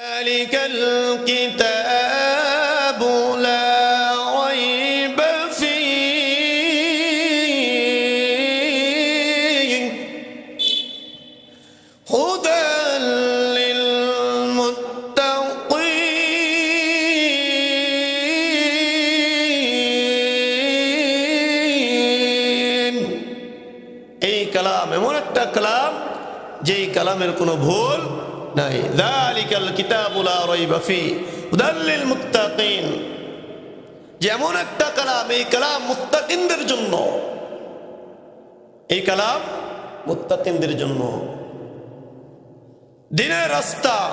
ذلك الكتاب لا ريب فيه هدى للمتقين এই কালাম এমন একটা কালাম যেই কালামের কোনো ভুল নাই। দালিকাল কিতাবুলা রইবাফি উদাল্লিল মুত্তাকিন। যেমন একটা কালাম, এই কালাম মুত্তাকিনদের জন্য। এই কালাম মুত্তাকিনদের জন্য। দিনের রাস্তা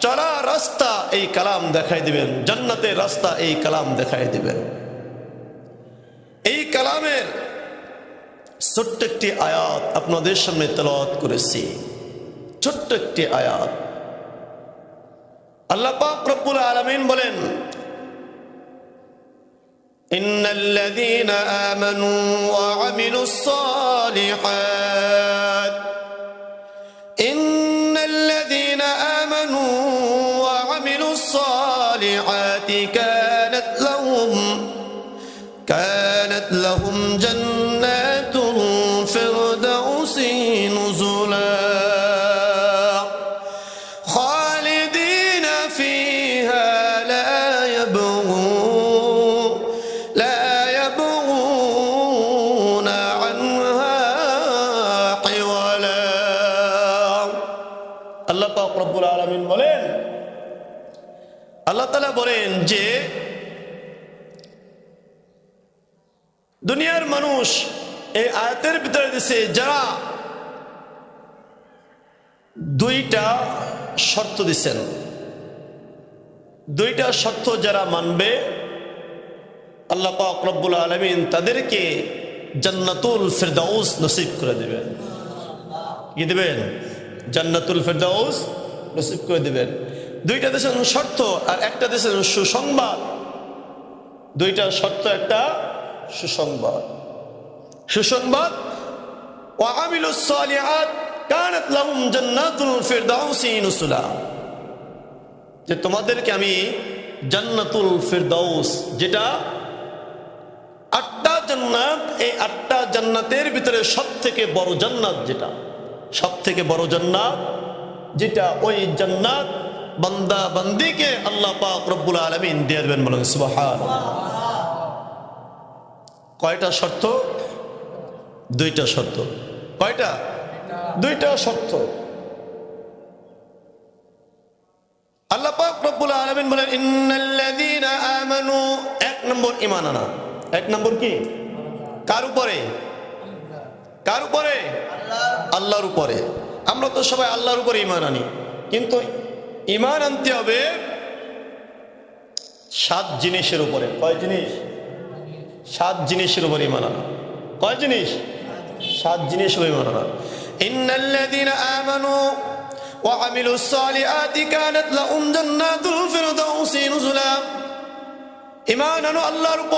চলা রাস্তা এই কালাম দেখাই দিবেন। জান্নাতের রাস্তা এই কালাম দেখাই দিবেন। এই কালামের ছোট্ট একটি আয়াত আপনাদের সামনে তেলাওয়াত করেছি। ছোট্ট একটি আয়াত আল্লাহ পাক রব্বুল আলামিন বলেন إن الذين آمنوا وعملوا الصالحات إن الذين آمنوا وعملوا الصالحات পাক রব্বুল আলামিন বলেন, আল্লাহ তাআলা বলেন যে, দুনিয়ার মানুষ এই আয়াতের ভিতরে দিছে, যারা দুইটা শর্ত দিছেন। দুইটা শর্ত যারা মানবে, আল্লাহ পাক আলমিন তাদেরকে জান্নাতুল ফেরদাউস নসিব করে দেবেন। কি দেবেন? জান্নাতুল ফেরদাউস নসিব করে দেবেন। দুইটা দেশের শর্ত আর একটা দেশের সুসংবাদ। দুইটা শর্ত, একটা সুসংবাদ। সুসংবাদ যে তোমাদেরকে আমি জান্নাতুল ফিরদাউস, যেটা আটটা জান্নাত, এই আটটা জান্নাতের ভিতরে সব থেকে বড় জান্নাত যেটা? সব থেকে বড় জান্নাত যেটা ওই জান্নাত বান্দা বান্দিকে আল্লাহ পাক রব্বুল আলামিন দিয়ে দেবেন বলেন, সুবহানাল্লাহ। কয়টা শর্ত? দুইটা শর্ত। কয়টা? দুইটা শর্ত। আল্লাহ পাক রব্বুল আলামিন বলেন, ইন্নাল্লাযীনা আমানু এক নম্বর ঈমান আনা। এক নম্বর কি? কার উপরে? কার উপরে? আল্লাহর উপরে। আমরা তো সবাই আল্লাহর উপরে ইমান আনি। কিন্তু ইমান আনতে হবে সাত জিনিসের উপরে। কয় জিনিস? সাত জিনিসের উপর ইমান আনা। কয় জিনিস? সাত জিনিসের উপর ইমান আনা। ইমান আনো আল্লাহর উপর।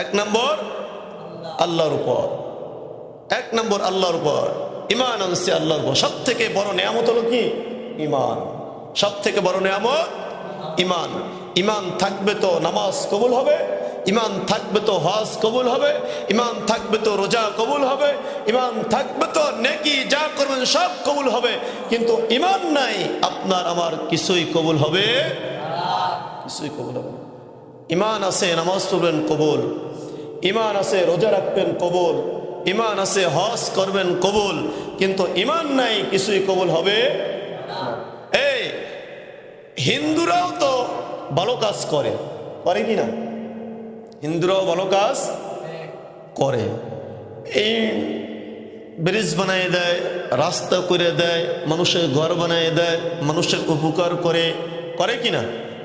এক নম্বর, আল্লাহর উপর। এক নম্বর আল্লাহর উপর ইমান আনছে আল্লাহর উপর। সব থেকে বড় নিয়ামত হলো কি? ইমান সব থেকে বড় নিয়ামত? ইমান ইমান থাকবে তো নামাজ কবুল হবে ইমান থাকবে তো হজ কবুল হবে ইমান থাকবে তো রোজা কবুল হবে ইমান থাকবে তো নেকি যা করবেন সব কবুল হবে। কিন্তু ইমান নাই, আপনার আমার কিছুই কবুল হবে কিছুই কবুল হবে ইমান আছে, নামাজ পড়বেন কবুল। ইমান আছে, রোজা রাখবেন কবুল। ইমান আছে, হজ করবেন কবুল, কিন্তু ইমান নাই, কিছুই কবুল হবে এই, হিন্দুরাও তো ভালো কাজ করে করে কি না? হিন্দুরাও ভালো কাজ করে। এই ব্রিজ বানিয়ে দেয়, রাস্তা করে দেয়, মানুষের ঘর বানিয়ে দেয়, মানুষের উপকার করে করে কি না?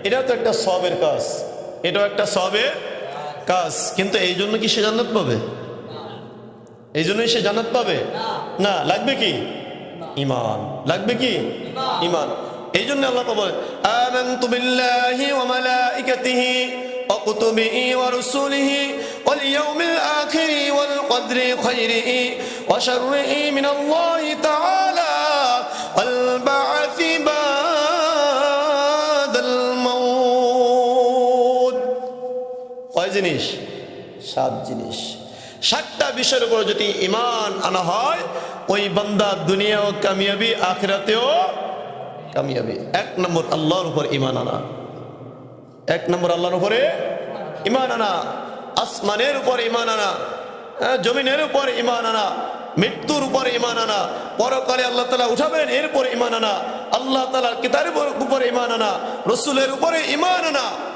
এটাও তো একটা সবের কাজ, এটাও একটা সবের কাজ, কিন্তু এই জন্য কি সে জান্নাত পাবে? এই জন্যই সে জান্নাত পাবে? না। লাগবে কি? ইমান লাগবে কি? ইমান এই জন্য আল্লাহ বলে আমানতু বিল্লাহি ওয়া মালাইকাতিহি ওয়া কুতুবিহি ওয়া রুসুলিহি ওয়াল ইয়াউমিল আখির ওয়াল কদরি খাইরিহি ওয়া শাররিহি মিনাল্লাহি তাআলা ওয়াল বা'থি বাদাল মাউত। কয় জিনিস? সাত জিনিস। সাতটা বিষয়ের উপর যদি ইমান আনা হয় ওই বান্দা দুনিয়াও কামিয়াবি আখিরাতেও কামিয়াবি। এক নম্বর আল্লাহর উপর ইমান আনা। এক নম্বর আল্লাহর উপরে ইমান আনা। আসমানের উপর ইমান আনা। হ্যাঁ, জমিনের উপর ইমান আনা। মৃত্যুর উপর ইমান আনা। পরকালে আল্লাহ তালা উঠাবেন এর উপর ইমান আনা। আল্লাহ তালার কিতাবের উপর ইমান আনা। রসুলের উপরে ইমান আনা।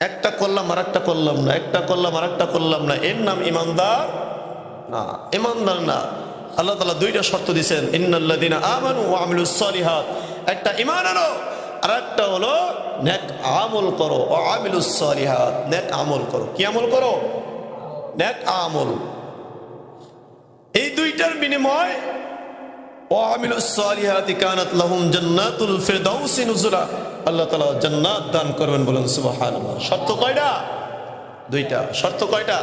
একটা করলাম আর একটা করলাম না, একটা করলাম আর একটা করলাম না। এর নাম ইমানদার না। ইমানদার না। আল্লাহ তালা দুইটা শর্ত দিচ্ছেন ইন্নাল্লাদিনা আমানু ওয়া আমিলুস সালিহাত। একটা ইমান আনো আর একটা হলো নেক আমল করো ও আমিলুস সালিহাত। নেক আমল করো। কি আমল করো? নেক আমল। এই দুইটার বিনিময় জান্নাত দান করবেন শর্ত কয়টা? দুইটা। শর্ত কয়টা?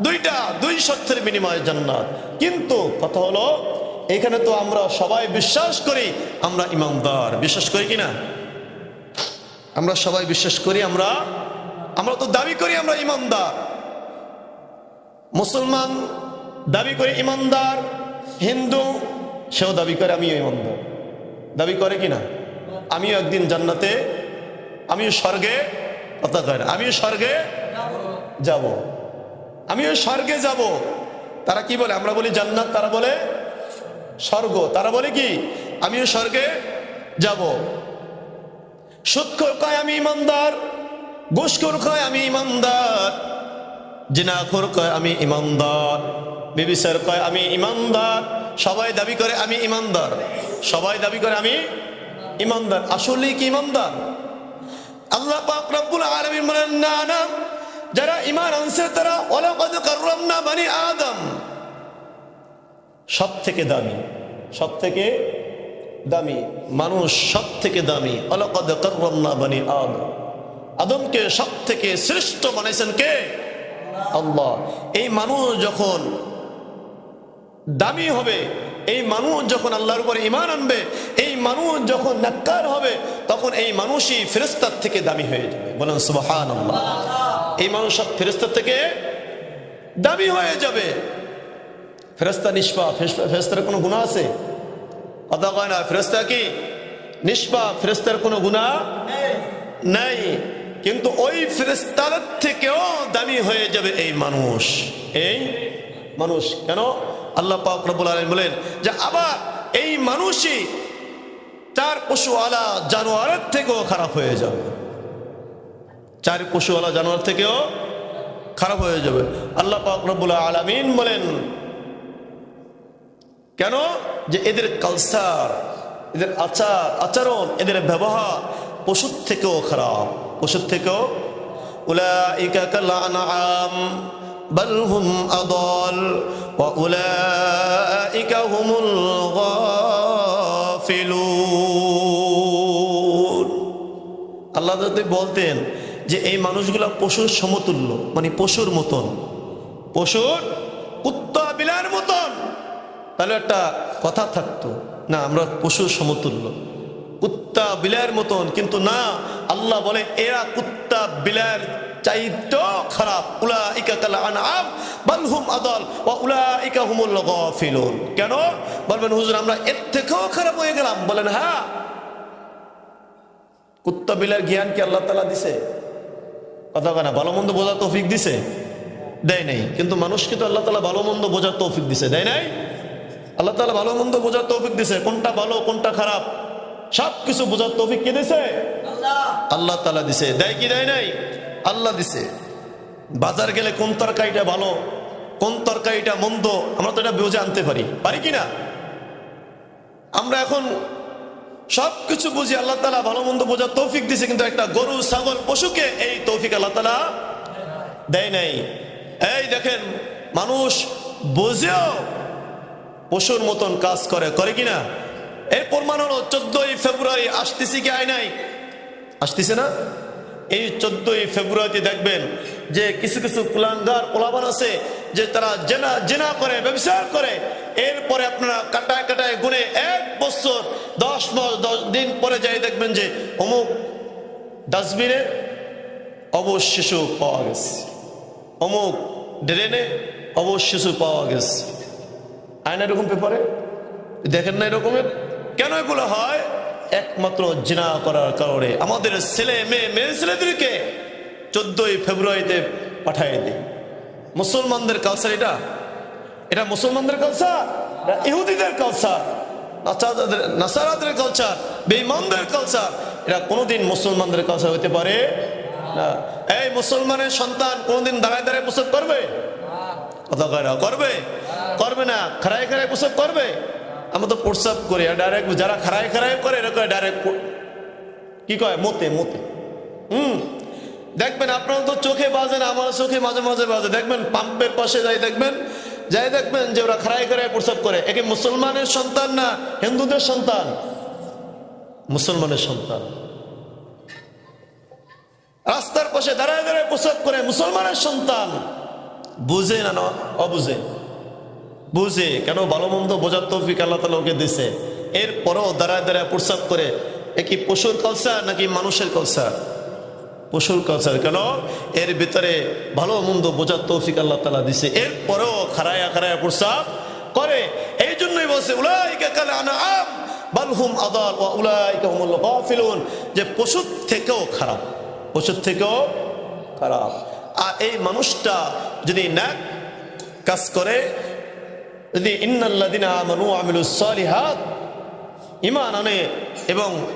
দুইটা। দুই জান্নাত। কিন্তু কথা হলো, এখানে তো আমরা সবাই বিশ্বাস করি, আমরা ইমানদার বিশ্বাস করি কিনা? আমরা সবাই বিশ্বাস করি, আমরা আমরা তো দাবি করি আমরা ইমানদার মুসলমান দাবি করি ইমানদার হিন্দু সেও দাবি করে, আমিও ইমানদার দাবি করে কি না? আমিও একদিন জান্নাতে, আমিও স্বর্গে আমিও স্বর্গে যাব। আমিও স্বর্গে যাব। তারা কি বলে? আমরা বলি জান্নাত, তারা বলে স্বর্গ। তারা বলে কি? আমিও স্বর্গে যাব। সুৎখর কয়, আমি ইমানদার। ঘুষখোর কয়, আমি ইমানদার। জিনাখোর কয়, আমি ইমানদার। বিবিসার কয়, আমি ইমানদার। সবাই দাবি করে, আমি ইমানদার। সবাই দাবি করে, আমি ইমানদার। আসলে কি ইমানদার? আল্লাহ পাক রব্বুল আলামিন বলেন, না না। যারা ইমান আনছে, তারা ওয়ালাকাদ কাররামনা বানি আদম। সব থেকে দামি সব থেকে দামি মানুষ সব থেকে দামি ওয়ালাকাদ কাররামনা বানি আদম। আদমকে সব থেকে শ্রেষ্ঠ বানাইছেন কে? আল্লাহ। এই মানুষ যখন দামি হবে এই মানুষ যখন আল্লাহর উপরে ইমান আনবে এই মানুষ যখন নাক্কার হবে তখন এই মানুষই ফেরেস্তার থেকে দামি হয়ে যাবে। বলেন সুবাহান আল্লাহ এই মানুষ সব ফেরেস্তার থেকে দামি হয়ে যাবে। ফেরেস্তা নিষ্পা ফেরেস্তার কোনো গুণা আছে? কথা কয় না। ফেরেস্তা কি? নিষ্পা ফেরেস্তার কোনো গুণা নাই। কিন্তু ওই ফেরেস্তার থেকেও দামি হয়ে যাবে এই মানুষ। এই মানুষ। কেন? আল্লাহ পাক রব্বুল আলামিন বলেন যে আবার এই মানুষই চার পশুওয়ালা জানোয়ারের থেকেও খারাপ হয়ে যাবে। চার পশুওয়ালা জানোয়ার থেকেও খারাপ হয়ে যাবে। আল্লাহ পাক রব্বুল আলামিন বলেন, কেন? যে এদের কালচার এদের আচার, আচরণ, এদের ব্যবহার পশুর থেকেও খারাপ। ওষুধ থেকেও, উলাইকা হুমুল আল্লাহ বলতেন যে এই মানুষগুলা পশুর সমতুল্য মানে পশুর মতন, পশুর কুত্তা বিলার মতন, তাহলে একটা কথা থাকতো, না, আমরা পশুর সমতুল্য। কুত্তা বিলার মতন, কিন্তু না, আল্লাহ বলে, এরা কুত্তা বিলার চাইতো খারাপ। উলা ইকা কালা আনআম, বাল হুম আদল, ওয়া উলা ইকা হুমুল গাফিলুন। কেন? বলবেন, হুজুর, আমরা এর থেকেও খারাপ হয়ে গেলাম। বলেন হ্যাঁ। কুত্তা বিলার জ্ঞান কি আল্লাহ তালা দিছে? কথা কেনা ভালো মন্দ বোঝার তৌফিক দিছে? দেয় নাই। কিন্তু মানুষকে তো আল্লাহ তালা ভালো মন্দ বোঝার তৌফিক দিছে, দেয় নাই? আল্লাহ তালা ভালো মন্দ বোঝার তৌফিক দিছে। কোনটা ভালো, কোনটা খারাপ? সব কিছু বোঝার তৌফিক কে দিছে আল্লাহ। তালা দিছে। দেয় কি দেয় নাই? আল্লাহ দিছে। বাজার গেলে কোন তরকারিটা ভালো কোন তরকারিটা মন্দ আমরা তো এটা বুঝে আনতে পারি। পারি কি না? আমরা এখন সব কিছু বুঝি আল্লাহ তালা ভালো মন্দ বোঝার তৌফিক দিছে কিন্তু একটা গরু ছাগল পশুকে এই তৌফিক আল্লাহ তালা দেয় নাই। এই দেখেন মানুষ বোঝেও পশুর মতন কাজ করে করে কিনা এর প্রমাণ হলো চোদ্দই ফেব্রুয়ারি আসতেছি কি আয় নাই? আসতেছে না? এই চোদ্দই ফেব্রুয়ারিতে দেখবেন যে কিছু কিছু কুলাঙ্গার পোলাবান আছে যে তারা জেনা জেনা করে ব্যবসা করে। এরপরে আপনারা কাটায় কাটায় গুনে এক বছর, দশ মাস দশ দিন পরে যাই দেখবেন যে অমুক ডাস্টবিনে অবশ শিশু পাওয়া গেছে। অমুক ড্রেনে অবশ শিশু পাওয়া গেছে। আয় না এরকম পেপারে? দেখেন না এরকমের? কেন এগুলো হয়? একমাত্র জিনা করার কারণে। আমাদের ছেলে মেয়ে মেয়ে ছেলেদেরকে চোদ্দই ফেব্রুয়ারিতে পাঠিয়ে দিই। মুসলমানদের কালচার এটা। এটা মুসলমানদের কালচার এটা ইহুদিদের কালচার নাসারাদের নাসারাদের কালচার বেঈমানদের কালচার এটা কোনোদিন মুসলমানদের কালচার হতে পারে না। এই মুসলমানের সন্তান কোনোদিন দাঁড়ায় দাঁড়ায় প্রসব করবে? কথা করবে? করবে না খারায় খারায় প্রসব করবে? আমরা তো প্রসাব করি, আর ডাইরেক্ট যারা খারায় খারায় করে, এরা ডাইরেক্ট কি কয়? মতে মতে। হুম। দেখবেন, আপনারা তো চোখে বাজেন আমার চোখে মাঝে মাঝে বাজে। দেখবেন পাম্পের পাশে যাই দেখবেন যাই দেখবেন যে ওরা খারাই খারাই প্রসাব করে। একে মুসলমানের সন্তান না, হিন্দুদের সন্তান? মুসলমানের সন্তান। রাস্তার পাশে দাঁড়ায় দাঁড়ায় প্রসাব করে, মুসলমানের সন্তান। বুঝে না, অবুঝে। বুঝে কেন ভালো মন্দ বোঝার তৌফিক আল্লাহ তালা ওকে দিছে। এরপরও দাঁড়ায় দাঁড়ায় প্রসাব করে, এ কি পশুর কলসা নাকি মানুষের কলসা পশুর কালচার কেন? এর ভিতরে ভালো মন্দ বোঝার তৌফিক আল্লাহ তালা দিছে। এরপরেও খারায়া খারায়া প্রসাব করে এই জন্যই বলছে, উলাইকা কাল আনআম বাল হুম আদাল ওয়া উলাইকা হুমুল যে পশুর থেকেও খারাপ, পশুর থেকেও খারাপ। আর এই মানুষটা যদি ন্যাক কাজ করে যদি ইন্নাল্লাদিনা আমানু আমিলুস সালিহাত ইমান আনে এবং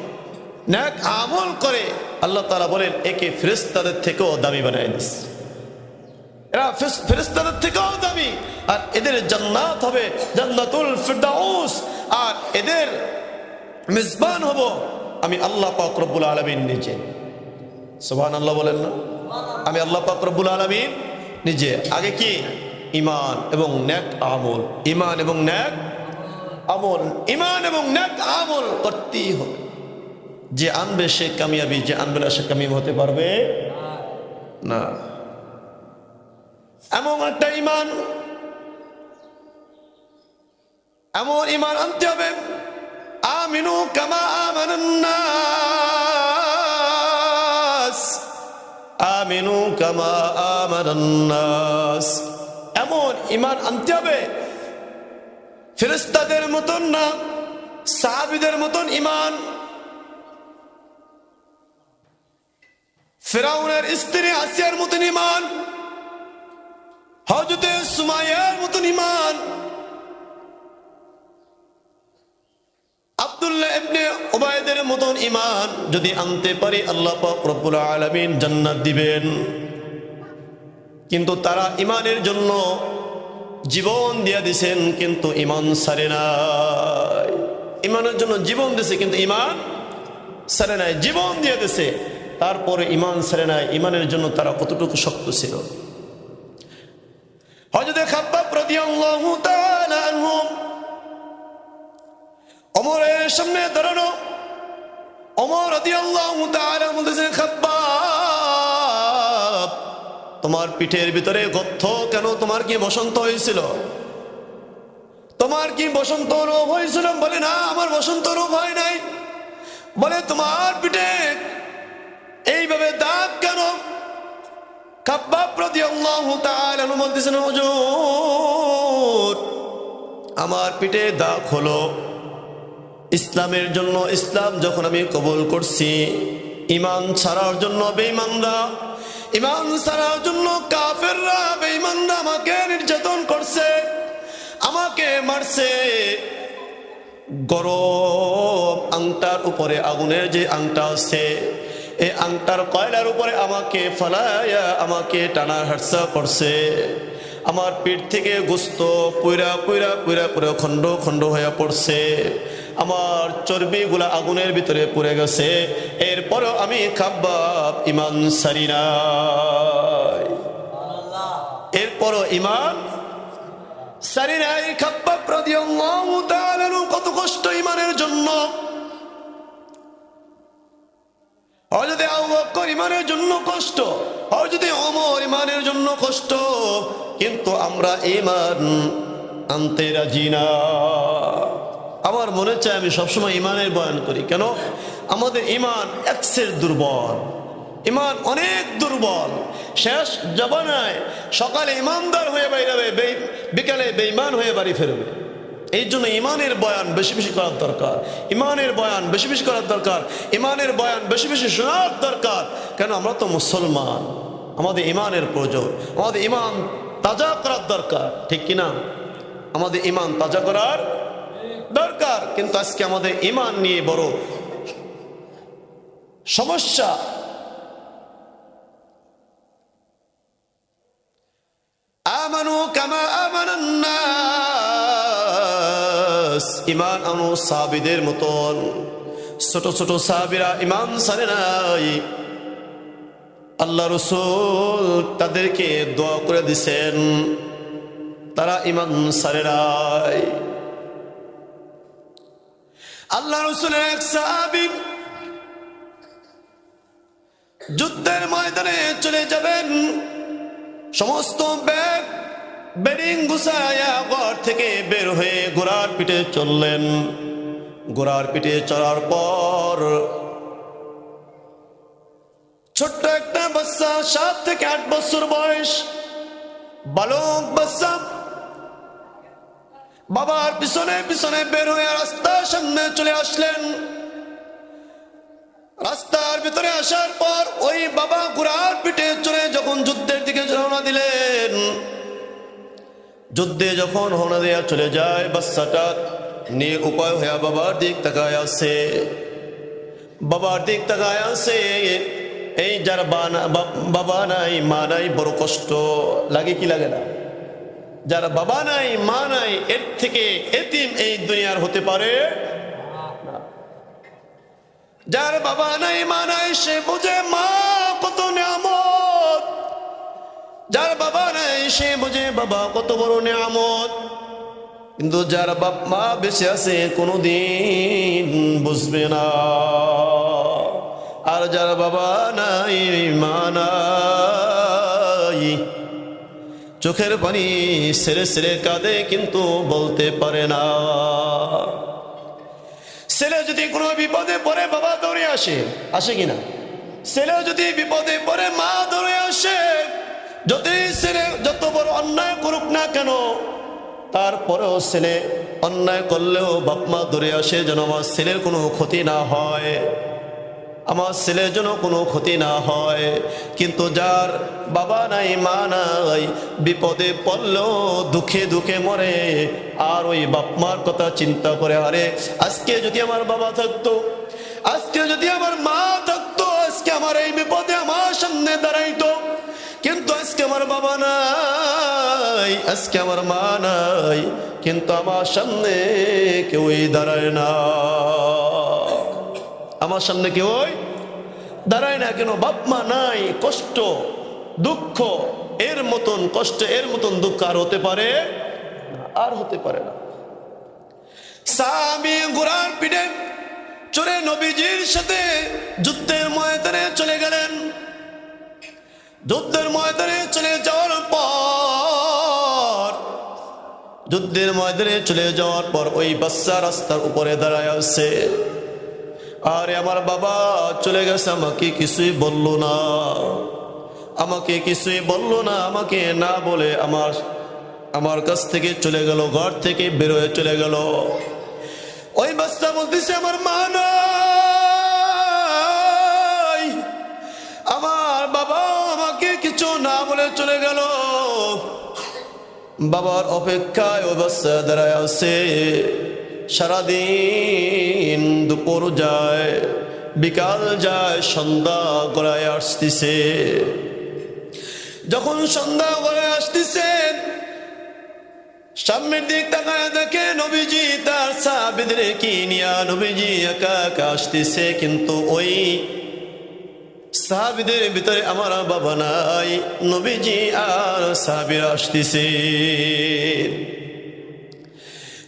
ন্যাক আমল করে, আল্লাহ তারা বলেন, একে ফেরেস্তাদের থেকেও দামি বানায় দিস। এরা ফেরেশতাদের থেকেও দামি। আর এদের জান্নাত হবে জান্নাতুল ফিরদাউস। আর এদের মেজবান হব আমি আল্লাহ পাক রব্বুল আলামিন নিজে। সুবহানাল্লাহ বলেন না? আমি আল্লাহ পাক রব্বুল আলামিন নিজে। আগে কি? ইমান এবং ন্যাক আমল। ইমান এবং ন্যাক আমল। ইমান এবং ন্যাক আমল করতেই হবে। যে আনবে সে কামিয়াবি, যে আনবে না সে কামিয়াবি হতে পারবে না। এমন একটা ইমান, এমন ইমান আনতে হবে, আমিনু কামা আমানান্নাস, আমিনু কামা আমানান্নাস। এমন ইমান আনতে হবে। ফেরেস্তাদের মতন না, সাহাবিদের মতন ইমান। ফেরাউনের স্ত্রী আসিয়ার মতন ইমান হজরতে সুমাইয়ার মতন ইমান। আব্দুল্লাহ মতন ইমান যদি আনতে পারি, আল্লাহ পাক রব্বুল আলামিন জান্নাত দিবেন। কিন্তু তারা ইমানের জন্য জীবন দিয়া দিছেন, কিন্তু ইমান সারে নাই। ইমানের জন্য জীবন দিছে, কিন্তু ইমান সারে নাই। জীবন দিয়ে দিছে, তারপরে ইমান সারে নাই। ইমানের জন্য তারা কতটুকু শক্ত ছিল? সামনে দাঁড়ানো। ওমর রাদিয়াল্লাহু তাআলা বলতেছেন খাব্বাব তোমার পিঠের ভিতরে গর্ত কেন? তোমার কি বসন্ত হয়েছিল? তোমার কি বসন্ত রোগ হয়েছিল? বলে, না, আমার বসন্ত রোগ হয় নাই। বলে, তোমার পিঠে এইভাবে দাগ কেন? আমার পিঠে দাগ হলো। ইসলামের জন্য ইসলাম যখন আমি কবুল করছি ইমান ছাড়ার জন্য বেঈমানরা ইমান ছাড়ার জন্য কাফেররা বেঈমানরা আমাকে নির্যাতন করছে, আমাকে মারছে। গরম আংটার উপরে, আগুনের যে আংটা আছে, এই আংটার কয়লার উপরে আমাকে ফালায়া আমাকে টানা হারসা করছে। আমার পিঠ থেকে গোস্ত পুইরা পুইরা পুইরা পুরো খণ্ড খণ্ড হয়ে পড়ছে। আমার চর্বিগুলা আগুনের ভিতরে পুড়ে গেছে। এরপরও আমি খাব্বাব ইমান সারি নাই এরপরও ইমান সারি নাই। খাব্বাব কত কষ্ট ইমানের জন্য। হযরতে আবু বকর ইমানের জন্য কষ্ট হযরতে ওমর ইমানের জন্য কষ্ট, কিন্তু আমরা ইমান আনতে রাজি না। আমার মনে চায় আমি সবসময় ইমানের বয়ান করি। কেন? আমাদের ইমান এক্সের দুর্বল। ইমান অনেক দুর্বল। শেষ জবানায় সকালে ইমানদার হয়ে বাইরাবে বিকালে বেঈমান হয়ে বাড়ি ফেরবে। এই জন্য ইমানের বয়ান বেশি বেশি করার দরকার। ইমানের বয়ান বেশি বেশি করার দরকার। ইমানের বয়ান বেশি বেশি শোনার দরকার। কেন? আমরা তো মুসলমান। আমাদের ইমানের প্রয়োজন। আমাদের ইমান তাজা করার দরকার। ঠিক কিনা? আমাদের ইমান তাজা করার দরকার, কিন্তু আজকে আমাদের ইমান নিয়ে বড় সমস্যা। আমানু কামা আমানান্নাস ইমান আনু সাবিদের মতন। ছোট ছোট সাবিরা ইমান সারে নাই। আল্লাহ রসুল তাদেরকে দোয়া করে দিছেন, তারা ইমান সারে নাই। আল্লাহ রসুলের এক সাহাবি যুদ্ধের ময়দানে চলে যাবেন। সমস্ত ব্যাগ বেডিং গুছায়া ঘর থেকে বের হয়ে ঘোড়ার পিঠে চললেন। ঘোড়ার পিঠে চড়ার পর ছোট্ট একটা বাচ্চা, সাত থেকে আট বছর বয়স, বালক বাচ্চা বাবার পিছনে পিছনে বের হয়ে রাস্তার সামনে চলে আসলেন। রাস্তার ভিতরে আসার পর ওই বাবা ঘোড়ার পিঠে চড়ে যখন যুদ্ধের দিকে রওনা দিলেন, যুদ্ধে যখন রওনা দেওয়া চলে যায়, বাচ্চাটা নিয়ে উপায় হয়ে বাবার দিক তাকায় আছে। বাবার দিক তাকায় আছে, এই যার বাবা নাই, মা নাই, বড় কষ্ট। লাগে কি লাগে না? যার বাবা নাই, মা নাই, এর থেকে এতিম এই দুনিয়ার হতে পারে? যার বাবা নাই, মা নাই, সে বুঝে, মা, কত নিয়ামত। যার বাবা নাই, সে বুঝে, বাবা, কত বড় নিয়ামত। কিন্তু যার বাপ, মা বেঁচে আছে, কোনোদিন বুঝবে না। আর যার বাবা নাই, মা নাই চোখের পানি সেরে সেরে কাঁদে, কিন্তু বলতে পারে না। ছেলে যদি কোনো বিপদে পড়ে, বাবা দৌড়ে আসে। আসে কিনা ছেলে যদি বিপদে পড়ে, মা দৌড়ে আসে। যদি ছেলে যত বড় অন্যায় করুক না কেন, তারপরেও ছেলে অন্যায় করলেও বাপ মা দৌড়ে আসে, যেন আমার ছেলের কোনো ক্ষতি না হয়। আমার ছেলের জন্য কোনো ক্ষতি না হয়। কিন্তু যার বাবা নাই, মা নাই, বিপদে পড়লেও দুঃখে দুঃখে মরে, আর ওই বাপ মার কথা চিন্তা করে, আরে আজকে যদি আমার বাবা থাকতো, আজকে যদি আমার মা থাকতো, আজকে আমার এই বিপদে আমার সামনে দাঁড়াইতো। কিন্তু আজকে আমার বাবা নাই, আজকে আমার মা নাই, কিন্তু আমার সামনে কেউই দাঁড়ায় না। আমার সামনে কেউ দাঁড়ায় না কেন বাপমা নাই, কষ্ট, দুঃখ, এর মতন কষ্ট এর মতন দুঃখ আর হতে পারে আর হতে পারে না। সাহাবি ঘোড়ার পিঠে চড়ে নবীজির সাথে যুদ্ধের ময়দানে চলে গেলেন। যুদ্ধের ময়দানে চলে যাওয়ার পর, যুদ্ধের ময়দানে চলে যাওয়ার পর ওই বাচ্চা রাস্তার উপরে দাঁড়ায় আছে। আরে আমার বাবা চলে গেছে, আমাকে কিছুই বলল না। আমাকে কিছুই বলল না, আমাকে না বলে আমার আমার কাছ থেকে চলে গেল, ঘর থেকে বেরোয় চলে গেল। ওই বাচ্চা বলতেছে, আমার মা আমার বাবা আমাকে কিছু না বলে চলে গেল। বাবার অপেক্ষায় ও বাচ্চা দাঁড়ায় আছে। সারাদিন দুপুর যায়, বিকাল যায়, সন্ধ্যা গড়ায় আসতেছে। যখন সন্ধ্যা গড়ায় আসতেছে, সামনের দিক তাকায় দেখে নবীজি তার সাবিদের কি নিয়া নবীজি একা একা আসতেছে, কিন্তু ওই সাহাবিদের ভিতরে আমার বাবা নাই, নবীজি আর সাহাবির আসতেছে।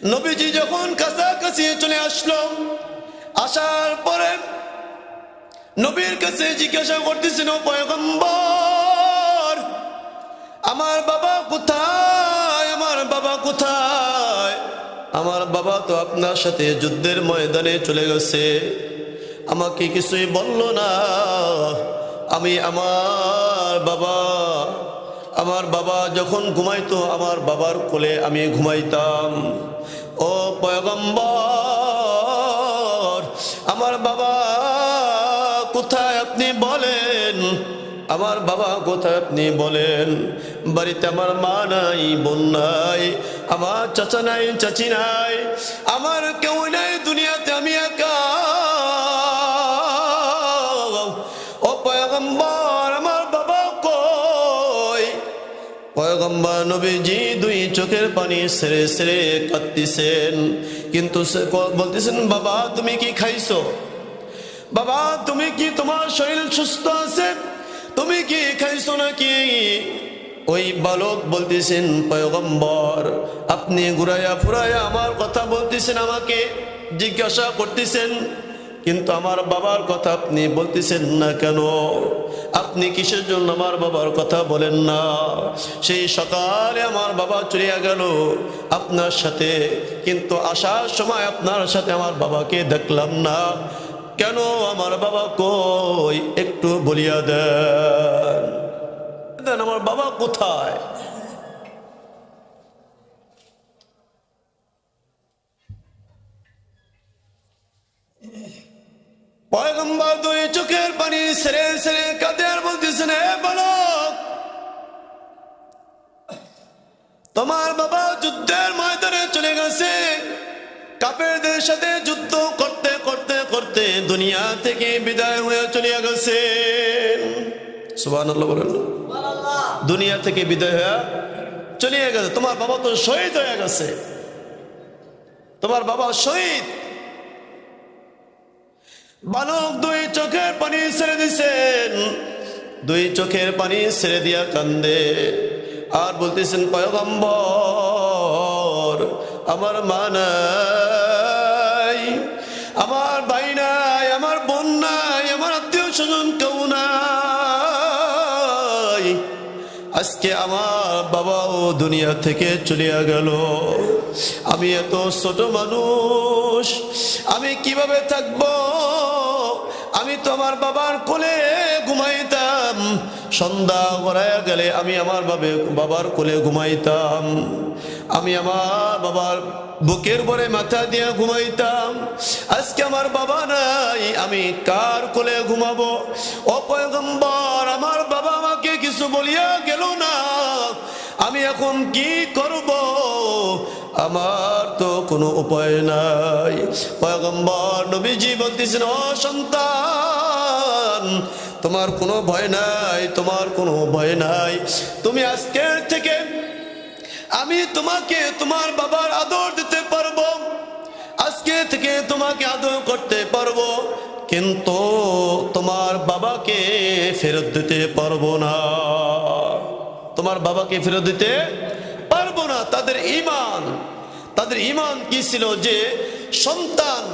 নবীজি যখন কাছাকাছি চলে আসলো, আসার পরে নবীর কাছে জিজ্ঞাসা করতেছিল, পয়গম্বর, আমার বাবা কোথায়? আমার বাবা কোথায়? আমার বাবা তো আপনার সাথে যুদ্ধের ময়দানে চলে গেছে। আমাকে কিছুই বলল না। আমি আমার বাবা আমার বাবা যখন ঘুমাইতো, আমার বাবার কোলে আমি ঘুমাইতাম। ও পয়গম্বর, আমার বাবা কোথায় আপনি বলেন? আমার বাবা কোথায় আপনি বলেন? বাড়িতে আমার মা নাই, বোন নাই, আমার চাচা নাই, চাচি নাই, আমার কেউ নাই দুনিয়াতে নবীজি দুই চোখের পানি সেরে সেরে কাঁদতেছেন। কিন্তু বলতেছেন, বাবা, তুমি কি খাইছো? বাবা, তুমি কি তোমার শরীর সুস্থ আছে? তুমি কি খাইছো নাকি? ওই বালক বলতেছেন, পয়গম্বর, আপনি ঘুরাইয়া ফুরাইয়া আমার কথা বলতেছেন আমাকে, জিজ্ঞাসা করতেছেন কিন্তু আমার বাবার কথা আপনি বলতেছেন না কেন? আপনি কিসের জন্য আমার বাবার কথা বলেন না? সেই সকালে আমার বাবা চলিয়া গেল আপনার সাথে, কিন্তু আসার সময় আপনার সাথে আমার বাবাকে দেখলাম না। কেন আমার বাবা কই? একটু বলিয়া দেন। দেন, আমার বাবা কোথায়? পয়গম্বর দুই চোখের পানি সেরে সেরে কাঁদে আর বলতেছেন হে বালক, তোমার বাবা যুদ্ধের ময়দানে চলে গেছে। কাপেরদের সাথে যুদ্ধ করতে করতে করতে দুনিয়া থেকে বিদায় হয়ে চলে গেছে। সুবহানাল্লাহ বলেন। দুনিয়া থেকে বিদায় হয়ে চলে গেছে। তোমার বাবা তো শহীদ হয়ে গেছে। তোমার বাবা শহীদ। বালক দুই চোখের পানি ছেড়ে দিছেন। দুই চোখের পানি ছেড়ে দিয়া কান্দে। আর বলতেছেন, পয়গম্বর, আমার মা আমার ভাই নাই, আমার বোন নাই, আমার আত্মীয় স্বজন কেউ নাই। আজকে আমার বাবাও দুনিয়া থেকে চলিয়া গেল। আমি এত ছোট মানুষ, আমি কীভাবে থাকব? আমি তো আমার বাবার কোলে ঘুমাইতাম। সন্ধ্যা গড়াইয়া গেলে আমি আমার বাবে বাবার কোলে ঘুমাইতাম। আমি আমার বাবার বুকের পরে মাথা দিয়ে ঘুমাইতাম। আজকে আমার বাবা নাই, আমি কার কোলে ঘুমাবো? অপয়গম্বর আমার বাবা আমাকে কিছু বলিয়া গেল না। আমি এখন কি করব? আমার কোনো উপায় নাই। পয়গম্বর নবীজি বলতেছেন, ও সন্তান, তোমার কোনো ভয় নাই, তোমার কোনো ভয় নাই। তুমি আজকের থেকে আমি তোমাকে, তোমার বাবার আদর দিতে পারব। আজকে থেকে তোমাকে আদর করতে পারব। কিন্তু তোমার বাবাকে ফেরত দিতে পারব না। তোমার বাবাকে ফেরত দিতে পারব না। তাদের ইমান তাদের ইমান কি ছিল যে সন্তান,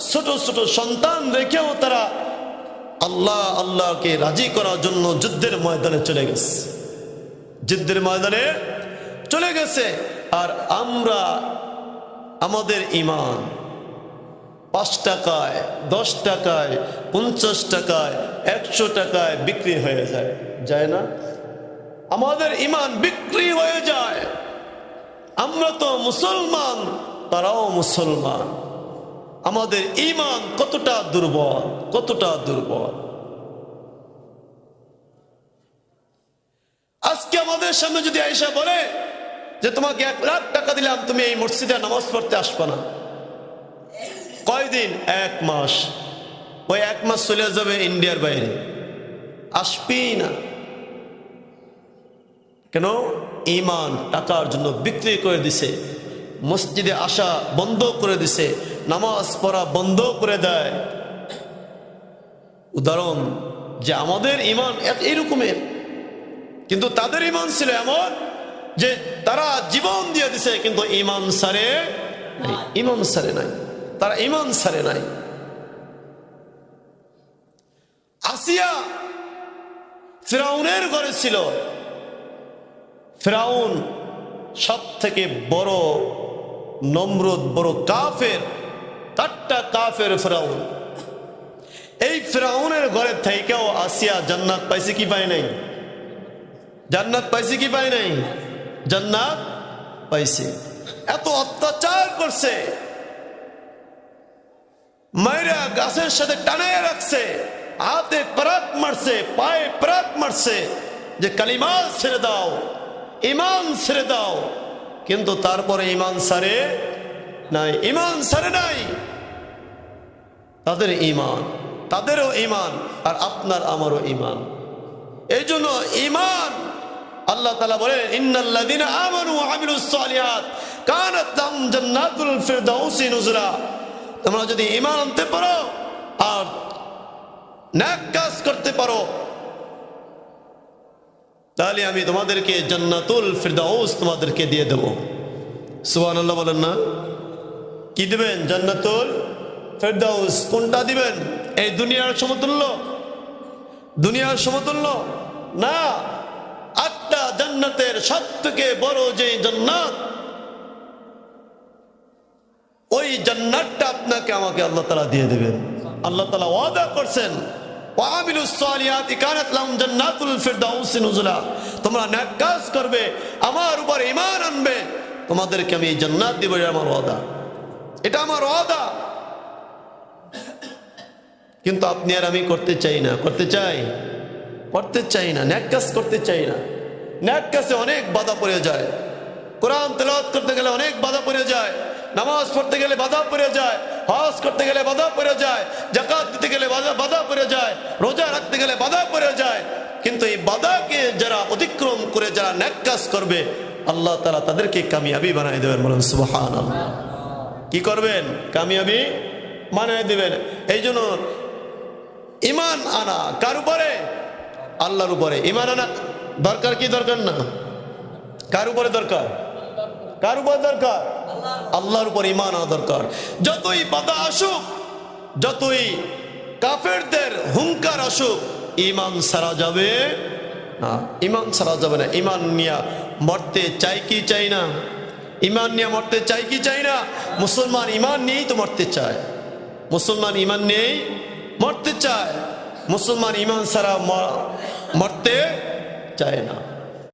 ছোট ছোট সন্তান রেখেও তারা আল্লাহ, আল্লাহকে রাজি করার জন্য যুদ্ধের ময়দানে চলে গেছে। যুদ্ধের ময়দানে চলে গেছে। আর আমরা, আমাদের ইমান পাঁচ টাকায়, দশ টাকায়, পঞ্চাশ টাকায়, একশো টাকায় বিক্রি হয়ে যায়। যায় না? আমাদের ইমান বিক্রি হয়ে যায়। আমরা তো মুসলমান, তারাও মুসলমান। আমাদের ইমান কতটা দুর্বল কতটা দুর্বল। আজকে আমাদের সামনে যদি আয়সা বলে যে, তোমাকে এক লাখ টাকা দিলাম, তুমি এই মসজিদে নামাজ পড়তে আসবে না। কয়দিন? এক মাস। ওই এক মাস চলে যাবে ইন্ডিয়ার বাইরে। আসবি না। কেন? ইমান টাকার জন্য বিক্রি করে দিছে, মসজিদে আসা বন্ধ করে দিছে, নামাজ পড়া বন্ধ করে দেয়। উদাহরণ যে আমাদের ইমান এইরকমের, কিন্তু তাদের ইমান ছিল এমন যে তারা জীবন দিয়ে দিছে, কিন্তু ইমান সারে। ইমান সারে নাই। তারা ইমান সারে নাই। আসিয়া ফিরাউনের ঘরে ছিল। ফেরাউন সব থেকে বড় নমরুদ, বড় কাফের কাট্টা কাফের ফ্রাউন। এই ফ্রাউনের ঘরে থেকেও আসিয়া জান্নাত পাইছে কি পায় নাই? জান্নাত পাইছে কি পায় নাই? জান্নাত পাইছে। এত অত্যাচার করছে। মায়েরা গাছের সাথে টানায় রাখছে, হাতে প্রাক মারছে, পায়ে প্রাক মারছে, যে কালিমা ছেড়ে দাও। ইমান ছেড়ে দাও। কিন্তু তারপরে ইমান সারে নাই। ইমান সারে নাই। তাদের ইমান, তাদেরও ইমান আর আপনার আমারও ইমান। এই জন্য ইমান, আল্লাহ তালা নুজুলা। তোমরা যদি ইমান আনতে পারো আর ন্যাক কাজ করতে পারো তাহলে আমি তোমাদেরকে জান্নাতুল ফিরদাউস তোমাদেরকে দিয়ে দেব। সুবহানাল্লাহ বলেন না? কি দিবেন? জান্নাতুল ফেরদাউস। কোনটা দিবেন? এই দুনিয়ার সমতুল্য? দুনিয়ার সমতুল্য? না। আটটা জান্নাতের সব থেকে বড় যে জান্নাত, ওই জান্নাতটা আপনাকে, আমাকে আল্লাহ তালা দিয়ে দেবেন। আল্লাহ তালা ওয়াদা করছেন তোমরা নেক কাজ করবে, আমার উপর ঈমান আনবে। তোমাদেরকে আমি জান্নাত দিব আমার ওয়াদা। এটা আমার ওয়াদা। কিন্তু আপনি আর আমি করতে চাই না, করতে চাই করতে চাই না ন্যাক কাজ করতে চাই না। ন্যাক কাজে অনেক বাধা পড়ে যায়। কোরআন তেলাওয়াত করতে গেলে অনেক বাধা পড়ে যায়। নামাজ পড়তে গেলে বাধা পড়ে যায়। হজ করতে গেলে বাধা পড়ে যায় জাকাত দিতে গেলে বাধা পড়ে যায়, রোজা রাখতে গেলে বাধা পড়ে যায়। কিন্তু এই বাধাকে যারা অতিক্রম করে, যারা ন্যাক কাজ করবে, আল্লাহ তালা তাদেরকে কামিয়াবি বানাই দেবেন বলেন সুবহান কি করবেন? কামিয়াবি বানাই দেবেন। এই জন্য ইমান আনা কার উপরে? আল্লাহর উপরে। ইমান আনা দরকার কি দরকার না? কার উপরে দরকার? কার উপরে দরকার? আল্লাহর উপর ইমান আনা দরকার। যতই বাধা আসুক, যতই কাফেরদের হুঙ্কার আসুক ইমান সারা যাবে না। ইমান সারা যাবে না। ইমান নিয়া মরতে চাই কি চাই না? ইমান নিয়ে মরতে চাই কি চাই না? মুসলমান ইমান নিয়েই তো মরতে চায়। মুসলমান ইমান নিয়েই মরতে চায়। মুসলমান ইমান সারা মরতে চায় না।